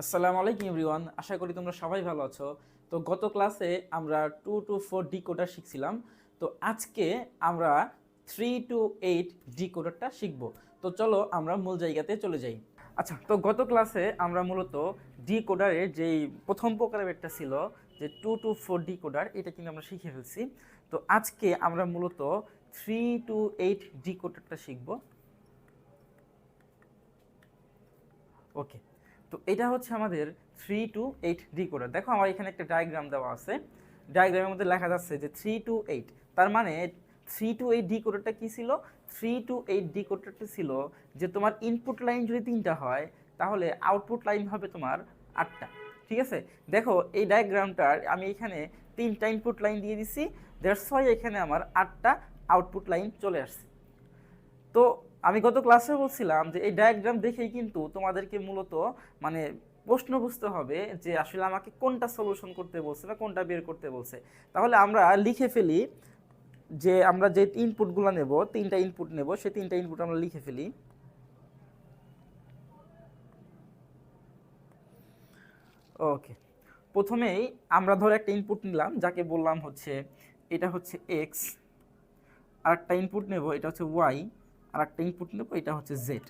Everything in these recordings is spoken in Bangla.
আসসালামু আলাইকুম এভরিওয়ান, আশা করি তোমরা সবাই ভালো আছো। তো গত ক্লাসে আমরা টু টু ফোর ডিকোডার শিখছিলাম। তো আজকে আমরা থ্রি টু এইট ডিকোডারটা শিখব। তো চলো আমরা মূল জায়গাতে চলে যাই। আচ্ছা তো গত ক্লাসে আমরা মূলত ডিকোডারের যেই প্রথম প্রকারের একটা ছিল, যে টু টু ফোর ডিকোডার, এটা কিন্তু আমরা শিখে ফেলছি। তো আজকে আমরা মূলত থ্রি টু এইট ডিকোডারটা শিখব। ওকে তো এটা হচ্ছে আমাদের থ্রি টু এইট ডিকোডার দেখো আমার এখানে একটা ডায়াগ্রাম দেওয়া আছে। ডায়াগ্রামের মধ্যে লেখা যাচ্ছে যে থ্রি টু এইট তার মানে থ্রি টু এইট ডিকোডারটা কী ছিল? থ্রি টু এইট ডিকোডারটা ছিল যে তোমার ইনপুট লাইন যদি তিনটা হয়, তাহলে আউটপুট লাইন হবে তোমার আটটা। ঠিক আছে? দেখো, এই ডায়াগ্রামটার আমি এখানে তিনটা ইনপুট লাইন দিয়ে দিছি। ওয়াই এখানে আমার আটটা আউটপুট লাইন চলে আসছে। তো আমি গত ক্লাসে বলছিলাম যে, এই ডায়াগ্রাম দেখেই কিন্তু তোমাদেরকে মূলত মানে প্রশ্ন বুঝতে হবে যে, আসলে আমাকে কোনটা সলিউশন করতে বলছে বা কোনটা বের করতে বলছে। তাহলে আমরা লিখে ফেলি যে, আমরা যে ইনপুটগুলো নেব, তিনটা ইনপুট নেব, সেই তিনটা ইনপুট আমরা লিখে ফেলি। ওকে প্রথমেই আমরা ধরো একটা ইনপুট নিলাম, যাকে বললাম হচ্ছে, এটা হচ্ছে এক্স আর একটা ইনপুট নেব, এটা হচ্ছে ওয়াই আর একটা ইনপুট নেব, এটা হচ্ছে জেড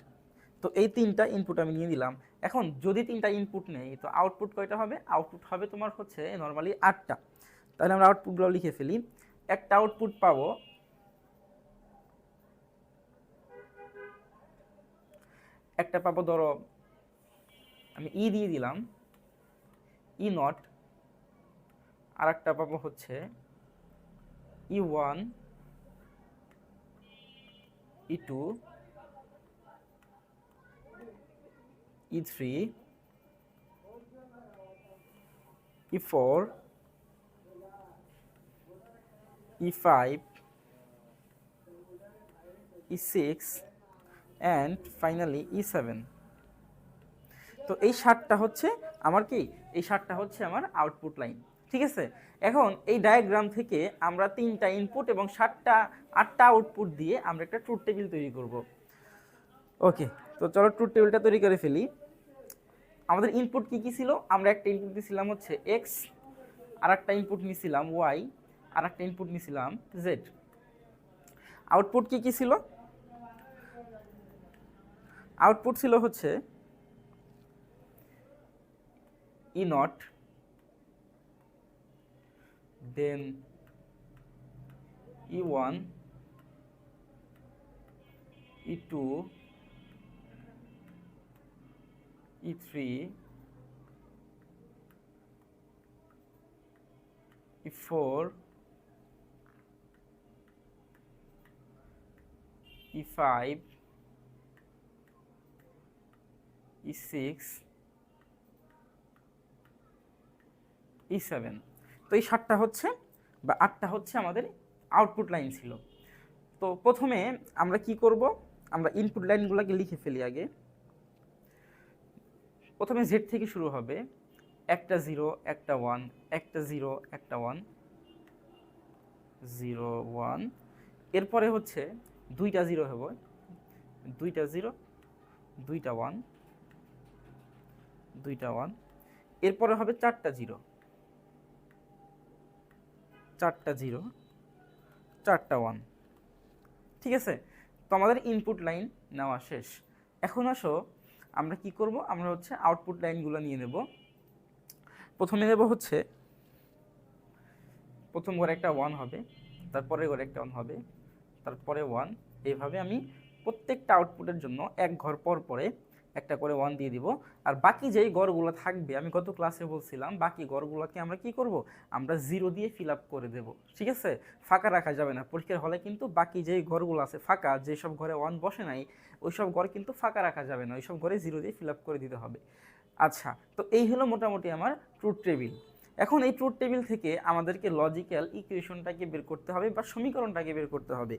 তো এই তিনটা ইনপুট আমি নিয়ে দিলাম এখন যদি তিনটা ইনপুট নেই, তো আউটপুট কয়টা হবে? আউটপুট হবে তোমার হচ্ছে নর্মালি আটটা। তাহলে আমরা আউটপুটগুলো লিখে ফেলি। একটা আউটপুট পাবো একটা পাবো ধরো, আমি ই দিয়ে দিলাম। ই নট আর একটা পাবো হচ্ছে ই one E2, E3, E4, E5, E6 and finally E7 তো এই সাতটা হচ্ছে আমার কি? এই সাতটা হচ্ছে আমার আউটপুট লাইন ঠিক আছে? এখন এই ডায়াগ্রাম থেকে আমরা তিনটা ইনপুট এবং সাতটা, আটটা আউটপুট দিয়ে আমরা একটা ট্রুথ টেবিল তৈরি করব। ওকে তো চলো ট্রুথ টেবিলটা তৈরি করে ফেলি। আমাদের ইনপুট কি কি ছিল? আমরা একটা ইনপুট দিয়েছিলাম হচ্ছে এক্স আর একটা ইনপুট নিয়েছিলাম ওয়াই আর একটা ইনপুট নিয়েছিলাম জেড আউটপুট কি কি ছিল? আউটপুট ছিল হচ্ছে ই not then E1, E2, E3, E4, E5, E6, E7 তো এই সাতটা হচ্ছে বা আটটা হচ্ছে আমাদের আউটপুট লাইন ছিল। তো প্রথমে আমরা কি করব? আমরা ইনপুট লাইনগুলোকে লিখে ফেলি আগে। প্রথমে জেড থেকে শুরু হবে। একটা জিরো একটা ওয়ান একটা জিরো একটা ওয়ান জিরো ওয়ান এরপরে হচ্ছে দুইটা জিরো হবে। দুইটা জিরো দুইটা ওয়ান দুইটা ওয়ান এরপরে হবে চারটা জিরো চারটা জিরো, চারটা ওয়ান ঠিক আছে? তো আমাদের ইনপুট লাইন নেওয়া শেষ। এখন আসো, আমরা কি করব? আমরা হচ্ছে আউটপুট লাইনগুলো নিয়ে নেব। প্রথমে নেব হচ্ছে, প্রথম ঘরে একটা ওয়ান হবে, তারপরে ঘরে একটা ওয়ান হবে, তারপরে ওয়ান এইভাবে আমি প্রত্যেকটা আউটপুটের জন্য এক ঘর পর পরে একটা করে ওয়ান দিয়ে দিব। আর বাকি যেই গড়গুলো থাকবে, আমি গত ক্লাসে বলছিলাম, বাকি গড়গুলোকে আমরা কি করব? আমরা জিরো দিয়ে ফিল আপ করে দেব, ঠিক আছে? ফাঁকা রাখা যাবে না, পরীক্ষার হলে কিন্তু বাকি যেই ঘরগুলো আছে ফাঁকা, যেসব ঘরে ওয়ান বসে নাই ওই সব ঘর কিন্তু ফাঁকা রাখা যাবে না ওই সব ঘরে জিরো দিয়ে ফিল আপ করে দিতে হবে। আচ্ছা তো এই হলো মোটামুটি আমার ট্রুথ টেবিল এখন এই ট্রুথ টেবিল থেকে আমাদেরকে লজিক্যাল ইকুয়েশনটাকে বের করতে হবে বা সমীকরণটাকে বের করতে হবে।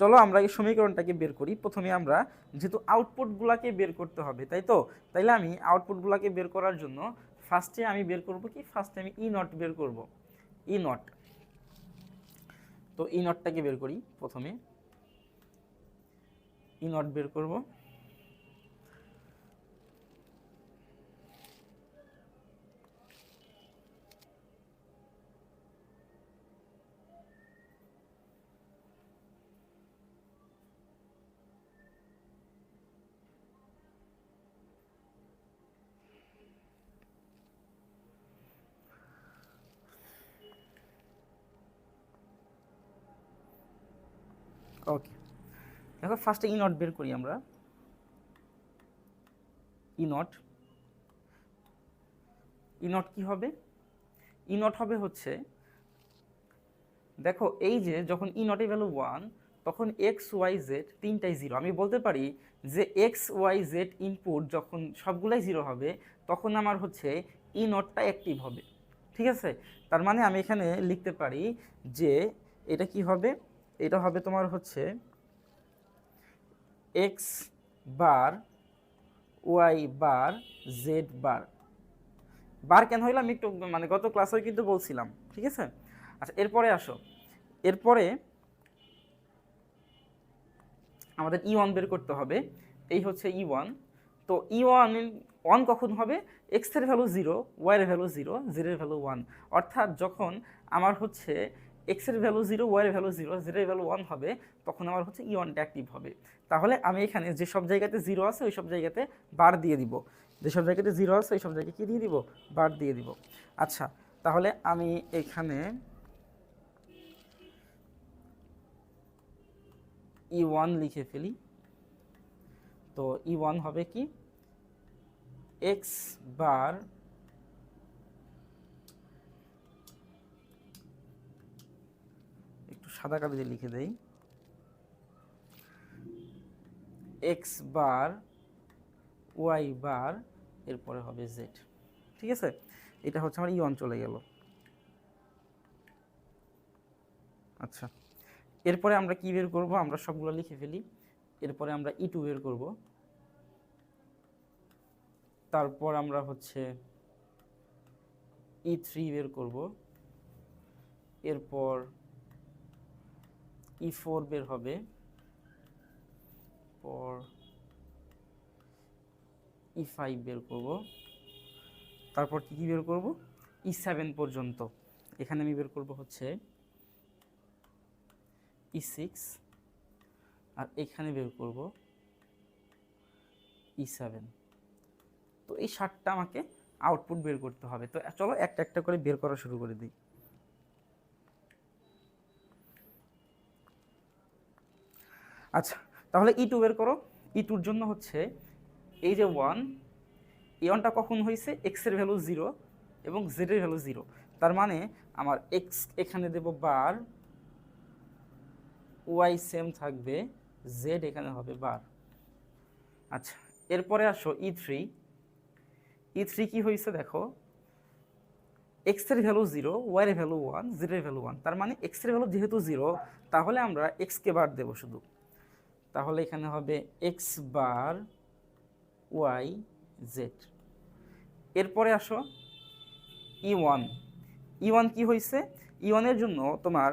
চলো আমরা এই সমীকরণটাকে বের করি। প্রথমে আমরা যেহেতু আউটপুটগুলোকে বের করতে হবে, তাই তো? তাইলে আমি আউটপুটগুলোকে বের করার জন্য ফার্স্টে আমি বের করব কি? ফার্স্টে আমি ই নট বের করব। ই নট তো ই নটটাকে বের করি প্রথমে। ই নট বের করব। ওকে দেখো ফার্স্টে ই নট বের করি আমরা। ই নট ই নট কি হবে? ই নট হবে হচ্ছে, দেখো এই যে যখন ই নটের ভ্যালু ওয়ান তখন এক্স ওয়াই জেড তিনটাই জিরো আমি বলতে পারি যে এক্স ওয়াই জেড ইনপুট যখন সবগুলাই জিরো হবে, তখন আমার হচ্ছে ই নটটা অ্যাক্টিভ হবে। ঠিক আছে? তার মানে আমি এখানে লিখতে পারি যে এটা কি হবে? এটা হবে তোমার হচ্ছে X bar Y bar Z bar. Bar কেন হইল আমি একটু মানে গত ক্লাসে কিন্তু বলছিলাম, ঠিক আছে? আচ্ছা এরপরে আসো। এরপরে আমাদের ই ওয়ান বের করতে হবে। এই হচ্ছে ই ওয়ান তো ই ওয়ান ওয়ান কখন হবে? এক্সের ভ্যালু জিরো ওয়াই এর ভ্যালু জিরো জেড এর ভ্যালু ওয়ান অর্থাৎ যখন আমার হচ্ছে এক্সের ভ্যালু জিরো ওয়াই এর ভ্যালু জিরো জেড এর ভ্যালু ওয়ান হবে, তখন আমার হচ্ছে ই ওয়ানটা অ্যাক্টিভ হবে। তাহলে আমি এখানে যে সব জায়গাতে জিরো আছে, ওই সব জায়গাতে বার দিয়ে দিব। যেসব জায়গাতে জিরো আছে, ওই সব জায়গায় কী দিয়ে দিব? বার দিয়ে দিব। আচ্ছা তাহলে আমি এখানে ই ওয়ান লিখে ফেলি। তো ই ওয়ান হবে কি? এক্স বার সাদা কাগজে লিখে দেই। এক্স বার ওয়াই বার, এরপরে হবে জেড ঠিক আছে? এটা হচ্ছে আমার ই ওয়ান চলে গেল। আচ্ছা এরপরে আমরা কি বের করব? আমরা সবগুলো লিখে ফেলি। এরপরে আমরা ই টু বের করব। তারপর আমরা হচ্ছে ই থ্রি বের করব। এরপর ই ফোর বের হবে। পর ই ফাইভ বের করব। তারপর কি কি বের করব? ই সেভেন পর্যন্ত। এখানে আমি বের করব হচ্ছে ই সিক্স আর এখানে বের করব ই সেভেন তো এই সাতটা আমাকে আউটপুট বের করতে হবে। তো চলো একটা একটা করে বের করা শুরু করে দিই। আচ্ছা তাহলে ই টু বের করো। ই টুর জন্য হচ্ছে এই যে ওয়ান এই ওয়ানটা কখন হয়েছে এক্সের ভ্যালু জিরো এবং জেডের ভ্যালু জিরো তার মানে আমার এক্স এখানে দেব বার ওয়াই সেম থাকবে জেড এখানে হবে বার আচ্ছা এরপরে আসো ই থ্রি ই থ্রি কী হয়েছে দেখো? এক্সের ভ্যালু জিরো ওয়াইয়ের ভ্যালু ওয়ান জেডের ভ্যালু ওয়ান তার মানে এক্সের ভ্যালু যেহেতু জিরো তাহলে আমরা এক্সকে বার দেবো শুধু। তাহলে এখানে হবে এক্স বার ওয়াই জেড এরপরে আসো ই ওয়ান ই ওয়ান কী হয়েছে ই ওয়ানের জন্য তোমার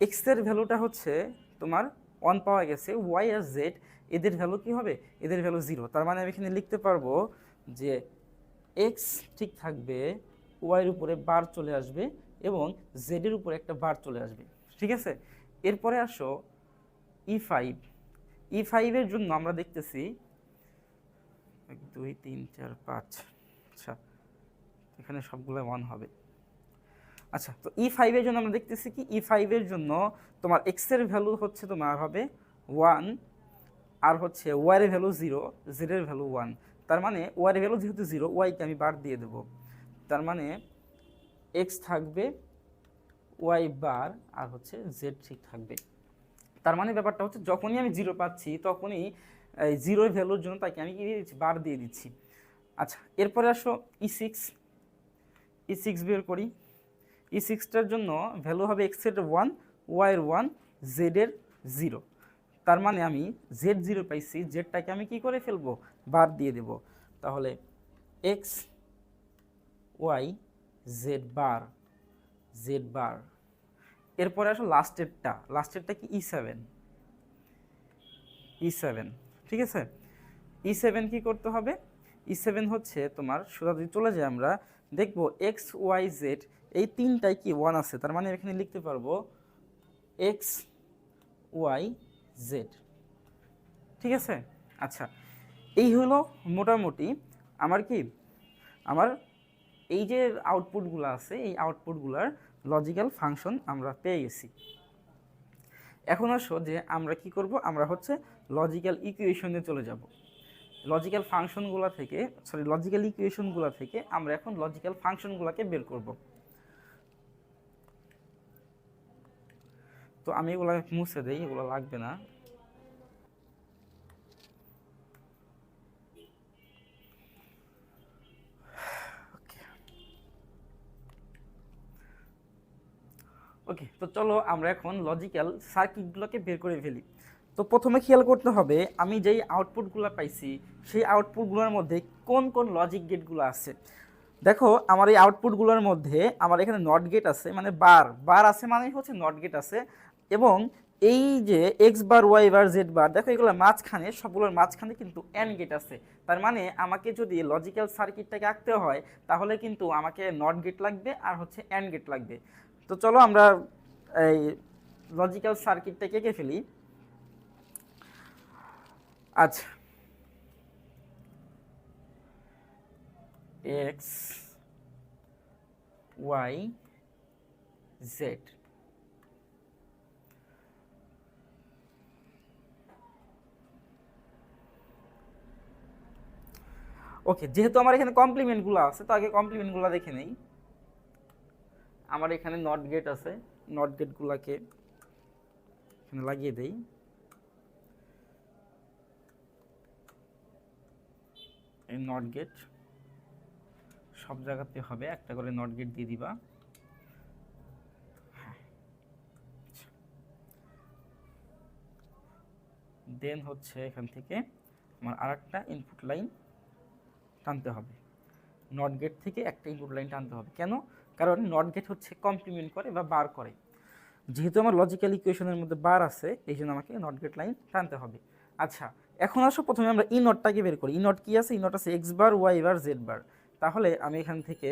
এক্সের ভ্যালুটা হচ্ছে তোমার ওয়ান পাওয়া গেছে ওয়াই আর জেড এদের ভ্যালু কী হবে? এদের ভ্যালু জিরো তার মানে আমি এখানে লিখতে পারব যে এক্স ঠিক থাকবে ওয়াইয়ের উপরে বার চলে আসবে এবং জেডের উপরে একটা বার চলে আসবে। ঠিক আছে? এরপরে আসো ই ফাইভ ই ফাইভের জন্য আমরা দেখতেছি এক, দুই, তিন, চার, পাঁচ আচ্ছা এখানে সবগুলো ওয়ান হবে। আচ্ছা তো ই ফাইভের জন্য আমরা দেখতেছি কি? ই ফাইভের জন্য তোমার এক্সের ভ্যালু হচ্ছে তোমার হবে ওয়ান আর হচ্ছে ওয়াইয়ের ভ্যালু জিরো জেডের ভ্যালু ওয়ান তার মানে ওয়াইয়ের ভ্যালু যেহেতু জিরো ওয়াইকে আমি বার দিয়ে দেবো। তার মানে এক্স থাকবে ওয়াই বার আর হচ্ছে জেড ঠিক থাকবে। তার মানে ব্যাপারটা হচ্ছে যখনই আমি জিরো পাচ্ছি, তখনই, এই জিরোর ভ্যালুর জন্য তাকে আমি কি বার দিয়ে দিচ্ছি। আচ্ছা এরপরে আসো ই সিক্স ই সিক্স বের করি। ই সিক্সটার জন্য ভ্যালু হবে এক্সের ওয়ান ওয়াইয়ের ওয়ান জেডের জিরো তার মানে আমি জেড জিরো পাইছি জেডটাকে আমি কি করে ফেলব? বার দিয়ে দেব। তাহলে X Y Z bar Z bar এরপরে আসো লাস্টেরটা লাস্টেরটা কি? ই সেভেন ই সেভেন ঠিক আছে? ই সেভেন কী করতে হবে? ই সেভেন হচ্ছে তোমার, সোজা যদি চলে যাই আমরা, দেখব এক্স ওয়াই জেড এই তিনটাই কি ওয়ান আছে? তার মানে এখানে লিখতে পারব এক্স ওয়াই জেড ঠিক আছে? আচ্ছা এই হলো মোটামুটি আমার কি? আমার এই যে আউটপুটগুলো আছে, এই আউটপুটগুলোর লজিক্যাল ফাংশন আমরা পেয়ে গেছি। এখন আসো যে আমরা কি করব? আমরা হচ্ছে লজিক্যাল ইকুয়েশনে চলে যাব। লজিক্যাল ফাংশনগুলো থেকে সরি লজিক্যাল ইকুয়েশনগুলো থেকে আমরা এখন লজিক্যাল ফাংশনগুলোকে বের করব। তো আমি এগুলো মুছে দেই, এগুলো লাগবে না। ওকে তো চলো আমরা এখন লজিক্যাল সার্কিটগুলোকে বের করে ফেলি। তো প্রথমে খেয়াল করতে হবে, আমি যেই আউটপুটগুলো পাইছি, সেই আউটপুটগুলোর মধ্যে কোন কোন লজিক গেটগুলো আছে? দেখো, আমার এই আউটপুটগুলোর মধ্যে আমার এখানে নট গেট আছে মানে বার বার আছে মানে হচ্ছে নট গেট আছে। এবং এই যে X bar Y bar Z bar দেখো এগুলো মাঝখানে, সবগুলোর মাঝখানে কিন্তু এন গেট আছে। তার মানে আমাকে যদি লজিক্যাল সার্কিটটাকে আঁকতে হয়, তাহলে কিন্তু আমাকে নট গেট লাগবে আর হচ্ছে এন গেট লাগবে। তো চলো আমরা এই লজিক্যাল সার্কিটটাকে এঁকে ফেলি। আচ্ছা। এক্স ওয়াই জেড ওকে যেহেতু আমার এখানে কমপ্লিমেন্টগুলো আছে, তো আগে কমপ্লিমেন্টগুলো দেখে নেই। আমার এখানে নট গেট আছে। নট গেটগুলোকে এখানে লাগিয়ে দেই। এই নট গেট সব জায়গাতে হবে। একটা করে নট গেট দিয়ে দিবা। দেন হচ্ছে এখান থেকে আমার আরেকটা ইনপুট লাইন টানতে হবে। নট গেট থেকে একটা ইনপুট লাইন টানতে হবে। কেন? কারণ নট গেট হচ্ছে কমপ্লিমেন্ট করে বা বার করে। যেহেতু আমার লজিক্যাল ইকুয়েশনের মধ্যে বার আছে, এই জন্য আমাকে নট গেট লাইন টানতে হবে। আচ্ছা এখন আসো প্রথমে আমরা ই নটটাকে বের করি। ই নট কি আছে? ই নট আছে X bar Y bar Z bar তাহলে আমি এখান থেকে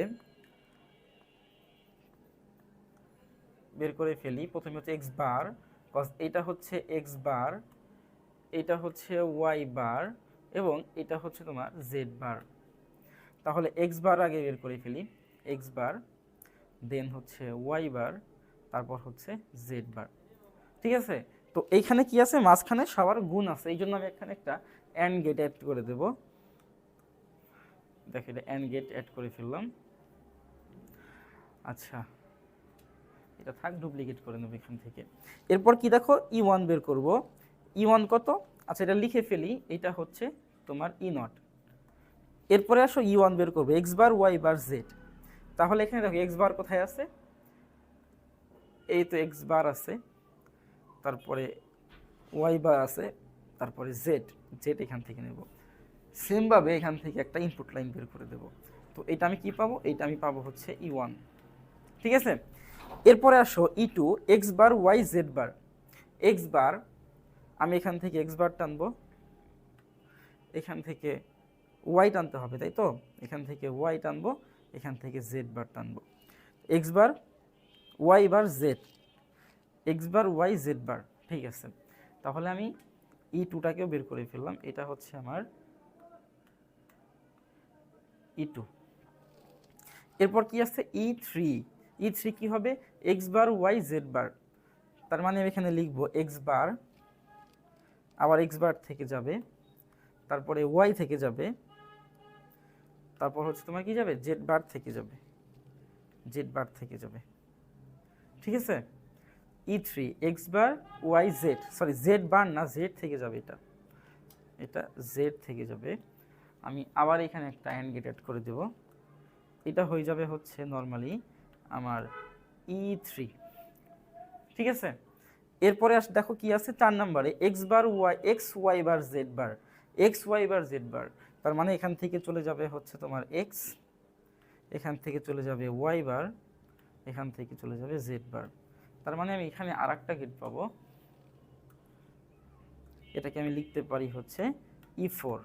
বের করে ফেলি। প্রথমে হচ্ছে এক্স বার কজ এটা হচ্ছে এক্স বার এটা হচ্ছে ওয়াই বার এবং এটা হচ্ছে তোমার জেড বার তাহলে এক্স বার আগে বের করে ফেলি। এক্স বার দেন হচ্ছে ওয়াই বার তারপর হচ্ছে জেড বার ঠিক আছে? তো এইখানে কি আছে? মাঝখানে সবার গুণ আছে। এই জন্য আমি এখানে একটা অ্যান্ড গেট অ্যাড করে দেব। দেখো এটা অ্যান্ড গেট অ্যাড করে ফেললাম। আচ্ছা। এটা থাক ডুপ্লিকেট করে নেব এখান থেকে। এরপর কি দেখো? ই ওয়ান বের করব। ই ওয়ান কত? আচ্ছা এটা লিখে ফেলি। এটা হচ্ছে তোমার ই নট এরপরে আসো ই ওয়ান বের করব। X bar Y bar Z তাহলে এখানে দেখো এক্স বার কোথায় আছে? এই তো এক্স বার আছে, তারপরে ওয়াই বার আছে, তারপরে জেড জেড এখান থেকে নেব। সেমভাবে এখান থেকে একটা ইনপুট লাইন বের করে দেব। তো এটা আমি কি পাবো? এইটা আমি পাবো হচ্ছে ই ওয়ান ঠিক আছে? এরপরে আসো E two X bar Y Z bar. X bar, আমি এখান থেকে এক্স বার টানবো। এখান থেকে ওয়াই টানতে হবে, তাই তো? এখান থেকে ওয়াই টানবো। এখান থেকে জেড বার টানবো। X bar Y bar Z X bar Y Z bar, ঠিক আছে? তাহলে আমি ই টুটাকেও বের করে ফেললাম। এটা হচ্ছে আমার ই টু এরপর কি আছে? ই থ্রি ই থ্রি কী হবে? X bar Y Z bar. তার মানে আমি এখানে লিখব এক্স বার, আবার এক্স বার থেকে যাবে, তারপরে ওয়াই থেকে যাবে তারপর হচ্ছে তোমার কি যাবে? জেড বার থেকে যাবে। জেড বার থেকে যাবে। ঠিক আছে? E three X bar Y Z sorry Z bar না জেড থেকে যাবে এটা। এটা জেড থেকে যাবে। আমি আবার এখানে একটা অ্যান্ড গেট অ্যাড করে দেব। এটা হয়ে যাবে হচ্ছে নর্মালি আমার ই থ্রি ঠিক আছে? এরপরে আস, দেখো কি আছে? চার নম্বরে X bar Y X Y bar Z bar X Y bar Z bar তার মানে এখান থেকে চলে যাবে হচ্ছে তোমার এক্স এখান থেকে চলে যাবে ওয়াই বার এখান থেকে চলে যাবে জেড বার তার মানে আমি এখানে আর একটা গেট পাবো। এটাকে আমি লিখতে পারি হচ্ছে ই ফোর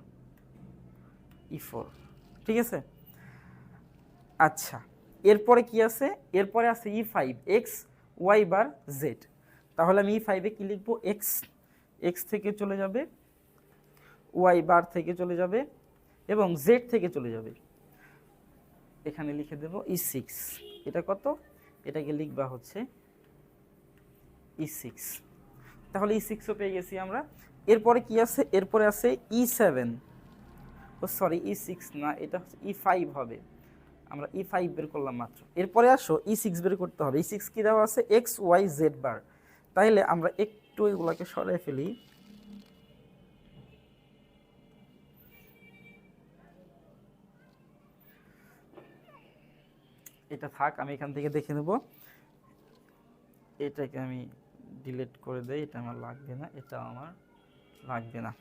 ই ফোর ঠিক আছে? আচ্ছা এরপরে কি আছে? এরপরে আছে E five X Y bar Z তাহলে আমি ই ফাইভে কী লিখব? এক্স এক্স থেকে চলে যাবে ওয়াই বার থেকে চলে যাবে এবং জেড থেকে চলে যাবে। এখানে লিখে দেব ই সিক্স এটা কত? এটাকে লিখবা হচ্ছে ই সিক্স তাহলে ই সিক্সও পেয়ে গেছি আমরা। এরপরে কি আছে? এরপরে আছে ই সেভেন ও সরি ই সিক্স না, এটা হচ্ছে ই ফাইভ হবে। আমরা ই ফাইভ বের করলাম মাত্র। এরপরে আসো ই সিক্স বের করতে হবে। ই সিক্স কী দেওয়া আছে? এক্স ওয়াই জেড বার তাইলে আমরা একটু এগুলোকে সরাই ফেলি। এটা থাক, আমি এখান থেকে দেখে নেব। এটাকে আমি ডিলিট করে দেই, এটা আমার লাগবে না এটা আমার লাগবে না।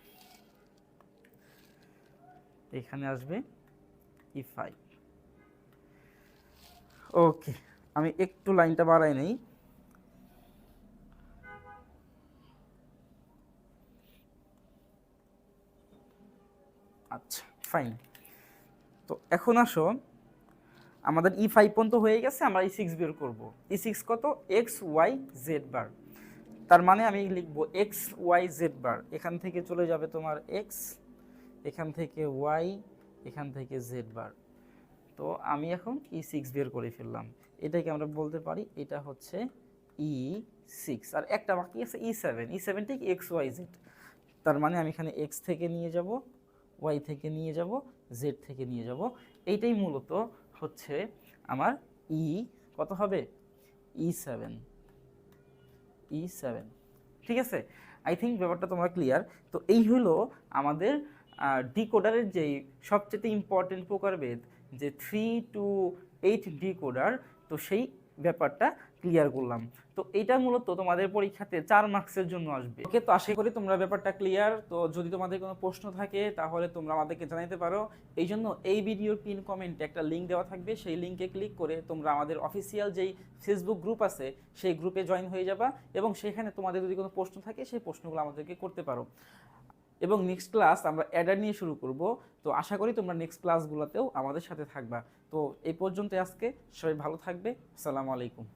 এখানে আসবে ই ফাইভ ওকে আমি একটু লাইনটা বাড়াই নেই। আচ্ছা ফাইন তো এখন আসো। আমাদের ই ফাইভ পর্যন্ত হয়ে গেছে, আমরা ই সিক্স বের করব। ই সিক্স কত? এক্স ওয়াই জেড বার তার মানে আমি লিখব এক্স ওয়াই জেড বার এখান থেকে চলে যাবে তোমার এক্স এখান থেকে ওয়াই এখান থেকে জেড বার তো আমি এখন ই সিক্স বের করে ফেললাম। এটাকে আমরা বলতে পারি, এটা হচ্ছে ই সিক্স আর একটা বাকি আছে ই সেভেন ই সেভেন ঠিক এক্স ওয়াই জেড তার মানে আমি এখানে এক্স থেকে নিয়ে যাব ওয়াই থেকে নিয়ে যাব জেড থেকে নিয়ে যাব। এইটাই মূলত হচ্ছে আমার ই কত হবে? ই সেভেন ই সেভেন ঠিক আছে? আই থিঙ্ক ব্যাপারটা তোমার ক্লিয়ার তো এই হলো আমাদের ডিকোডারের যেই সবচেয়ে ইম্পর্টেন্ট প্রকারভেদ, যে থ্রি টু এইট ডিকোডার, তো সেই ব্যাপারটা ক্লিয়ার করলাম। তো এটা মূলত তোমাদের পরীক্ষাতে চার মার্কসের জন্য আসবে। ওকে, তো আশা করি তোমরা ব্যাপারটা ক্লিয়ার তো যদি তোমাদের কোনো প্রশ্ন থাকে, তাহলে তোমরা আমাদেরকে জানাতে পারো। এই জন্য এই ভিডিওর পিন কমেন্টে একটা লিঙ্ক দেওয়া থাকবে। সেই লিঙ্কে ক্লিক করে তোমরা আমাদের অফিসিয়াল যেই ফেসবুক গ্রুপ আছে, সেই গ্রুপে জয়েন হয়ে যাবা এবং সেখানে তোমাদের যদি কোনো প্রশ্ন থাকে, সেই প্রশ্নগুলো আমাদেরকে করতে পারো। এবং নেক্সট ক্লাস আমরা অ্যাডার নিয়ে শুরু করব। তো আশা করি তোমরা নেক্সট ক্লাসগুলোতেও আমাদের সাথে থাকবা। তো এই পর্যন্ত আজকে। সবাই ভালো থাকবে। আসসালামু আলাইকুম।